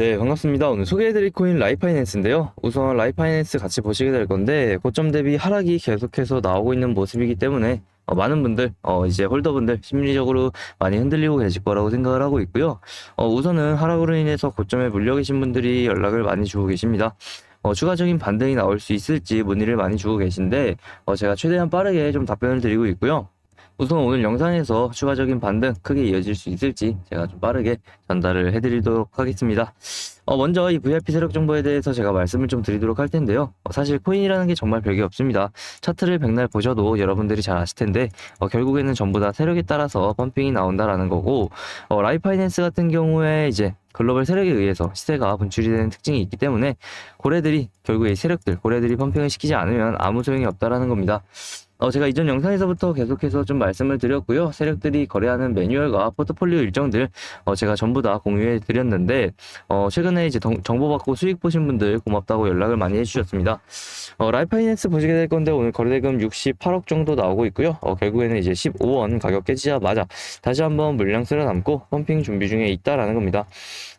네, 반갑습니다. 오늘 소개해드릴 코인 라이파이낸스인데요. 우선 라이파이낸스 같이 보시게 될 건데 고점 대비 하락이 계속해서 나오고 있는 모습이기 때문에 어, 많은 분들, 어, 이제 홀더분들 심리적으로 많이 흔들리고 계실 거라고 생각을 하고 있고요. 어, 우선은 하락으로 인해서 고점에 물려 계신 분들이 연락을 많이 주고 계십니다. 어, 추가적인 반등이 나올 수 있을지 문의를 많이 주고 계신데 어, 제가 최대한 빠르게 좀 답변을 드리고 있고요. 우선 오늘 영상에서 추가적인 반등 크게 이어질 수 있을지 제가 좀 빠르게 전달을 해드리도록 하겠습니다. 어, 먼저 이 VIP 세력 정보에 대해서 제가 말씀을 좀 드리도록 할 텐데요. 어, 사실 코인이라는 게 정말 별게 없습니다. 차트를 백날 보셔도 여러분들이 잘 아실 텐데 어, 결국에는 전부 다 세력에 따라서 펌핑이 나온다라는 거고 어, 라이파이낸스 같은 경우에 이제 글로벌 세력에 의해서 시세가 분출이 되는 특징이 있기 때문에 고래들이 결국에 이 세력들 고래들이 펌핑을 시키지 않으면 아무 소용이 없다라는 겁니다. 어, 제가 이전 영상에서부터 계속해서 좀 말씀을 드렸고요. 세력들이 거래하는 매뉴얼과 포트폴리오 일정들, 어, 제가 전부 다 공유해 드렸는데, 어, 최근에 이제 정, 정보 받고 수익 보신 분들 고맙다고 연락을 많이 해주셨습니다. 어, 라이파이낸스 보시게 될 건데, 오늘 거래대금 68억 정도 나오고 있고요. 어, 결국에는 이제 15원 가격 깨지자마자 다시 한번 물량 쓸어 담고 펌핑 준비 중에 있다라는 겁니다.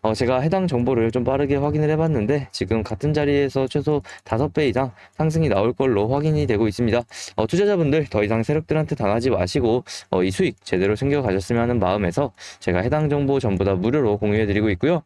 어, 제가 해당 정보를 좀 빠르게 확인을 해봤는데, 지금 같은 자리에서 최소 5배 이상 상승이 나올 걸로 확인이 되고 있습니다. 어, 투자 자분들 더 이상 세력들한테 당하지 마시고 어, 이 수익 제대로 챙겨 가셨으면 하는 마음에서 제가 해당 정보 전부 다 무료로 공유해 드리고 있고요.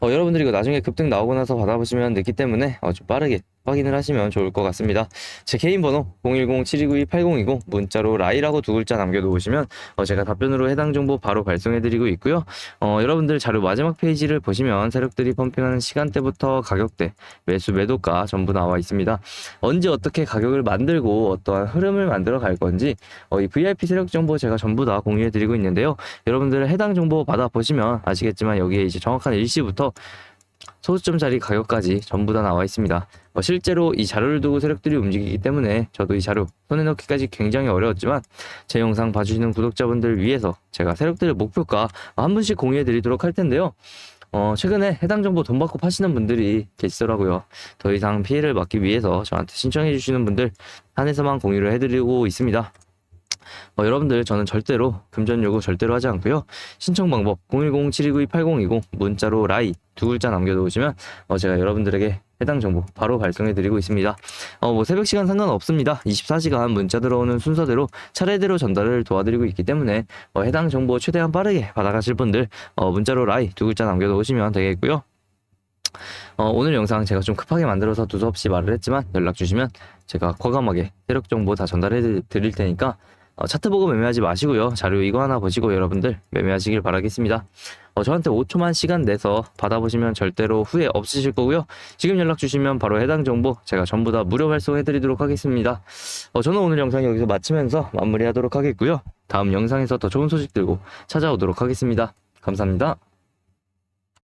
어, 여러분들이 이거 나중에 급등 나오고 나서 받아보시면 되기 때문에 어, 좀 빠르게 확인을 하시면 좋을 것 같습니다. 제 개인 번호 010-7292-8020 문자로 라이라고 두 글자 남겨놓으시면 어, 제가 답변으로 해당 정보 바로 발송해드리고 있고요. 어, 여러분들 자료 마지막 페이지를 보시면 세력들이 펌핑하는 시간대부터 가격대, 매수 매도가 전부 나와 있습니다. 언제 어떻게 가격을 만들고 어떠한 흐름을 만들어 갈 건지 어, 이 VIP 세력 정보 제가 전부 다 공유해드리고 있는데요. 여러분들 해당 정보 받아보시면 아시겠지만 여기에 이제 정확한 일시부터 소수점 자리 가격까지 전부 다 나와 있습니다. 어, 실제로 이 자료를 두고 세력들이 움직이기 때문에 저도 이 자료 손에 넣기까지 굉장히 어려웠지만 제 영상 봐주시는 구독자분들 위해서 제가 세력들의 목표가 한 분씩 공유해 드리도록 할 텐데요. 어, 최근에 해당 정보 돈 받고 파시는 분들이 계시더라고요. 더 이상 피해를 막기 위해서 저한테 신청해 주시는 분들 한해서만 공유를 해드리고 있습니다. 어, 여러분들 저는 절대로 금전 요구 절대로 하지 않고요. 신청 방법 010-7292-8020 문자로 라이 두 글자 남겨놓으시면 어, 제가 여러분들에게 해당 정보 바로 발송해 드리고 있습니다. 어, 뭐 새벽 시간 상관없습니다. 24시간 문자 들어오는 순서대로 차례대로 전달을 도와드리고 있기 때문에 어, 해당 정보 최대한 빠르게 받아가실 분들 어, 문자로 라이 두 글자 남겨놓으시면 되겠고요. 어, 오늘 영상 제가 좀 급하게 만들어서 두서없이 말을 했지만 연락 주시면 제가 과감하게 세력 정보 다 전달해 드릴 테니까 어, 차트 보고 매매하지 마시고요. 자료 이거 하나 보시고 여러분들 매매하시길 바라겠습니다. 어, 저한테 5초만 시간 내서 받아보시면 절대로 후회 없으실 거고요. 지금 연락 주시면 바로 해당 정보 제가 전부 다 무료 발송해 드리도록 하겠습니다. 어, 저는 오늘 영상 여기서 마치면서 마무리하도록 하겠고요. 다음 영상에서 더 좋은 소식 들고 찾아오도록 하겠습니다. 감사합니다.